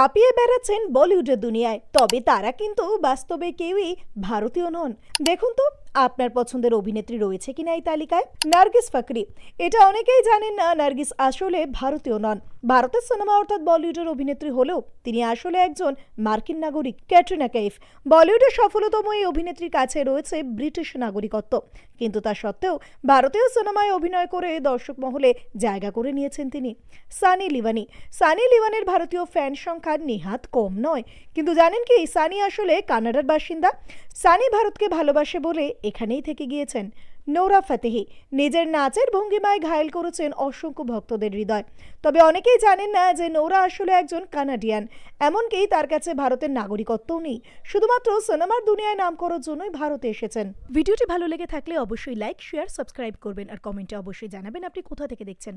দাপিয়ে বেড়াচ্ছেন বলিউডের দুনিয়ায়। তবে তারা কিন্তু বাস্তবে কেউই ভারতীয় নন। দেখুন তো আপনার পছন্দের অভিনেত্রী রয়েছে কিনা এই তালিকায়? নার্গিস ফাকরি। এটা অনেকেই জানেন না, নার্গিস আসলে ভারতীয় নন। ভারতের সিনেমা অর্থাৎ বলিউডের অভিনেত্রী হলেও তিনি আসলে একজন মার্কিন নাগরিক, ক্যাটরিনা কাইফ। বলিউডের সফলতম এই অভিনেত্রীর কাছে রয়েছে ব্রিটিশ নাগরিকত্ব। কিন্তু তা সত্ত্বেও ভারতীয় সিনেমায় অভিনয় করে দর্শক মহলে জায়গা করে নিয়েছেন তিনি। সানি লিভানি সানি লিওয়ানের ভারতীয় ফ্যান সংখ্যা নিহাত কম নয়। কিন্তু জানেন কি, সানি আসলে কানাডার বাসিন্দা। সানি ভারতকে ভালোবাসে বলে এখানেই থেকে গিয়েছেন। নোরা ফাতেহি, নিজের নাচের ভঙ্গিমায় ঘায়েল করেছেন অসংখ্য ভক্তদের হৃদয়। তবে অনেকেই জানেন না যে নোরা আসলে একজন কানাডিয়ান। এমনকি তার কাছে ভারতের নাগরিকত্বও নেই। শুধুমাত্র সিনেমার দুনিয়ায় নাম করার জন্যই ভারতে এসেছেন। ভিডিওটি ভালো লেগে থাকলে অবশ্যই লাইক, শেয়ার, সাবস্ক্রাইব করবেন। আর কমেন্টে অবশ্যই জানাবেন আপনি কোথা থেকে দেখছেন।